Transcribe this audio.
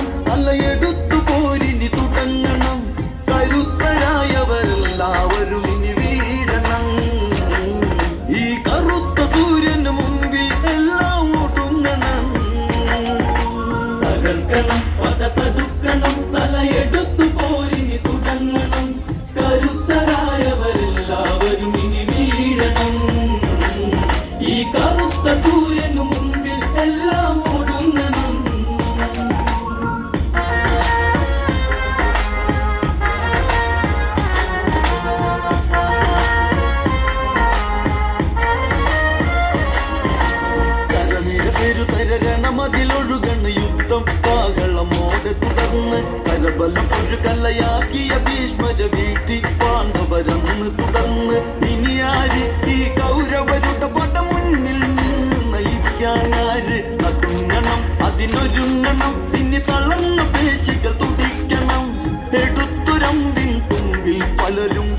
തുടങ്ങണം അലയെടുത്തു പോരിനി തുടങ്ങണം. കരുത്തരായവരെല്ലാവരും ഇനി വീഴണം. ഈ കറുത്ത സൂര്യന് മുമ്പിൽ എല്ലാം ഒടുങ്ങണം. തകർക്കണം പത പതുക്കണം പോരിനി തുടങ്ങണം. കരുത്തരായവരെല്ലാവരും ഇനി വീഴണം. ഈ കറുത്ത സൂര്യന് മുമ്പിൽ എല്ലാം യുദ്ധം കാകളമോടെ തുടർന്ന് കലബലം ഒരു കലയാക്കിയ ഭീഷ്മര വീഴ്ത്തി പാണ്ഡവരന്ന് തുടർന്ന് ഇനി ആര് ഈ കൗരവരുടെ പട മുന്നിൽ നിന്ന് നയിക്കാനാര് അതുങ്ങണം അതിനൊരുങ്ങണം ഇനി തളർന്ന പേശികൾ തുടിക്കണം. എടുത്തുരമ്പിൻ തുമ്പിൽ പലരും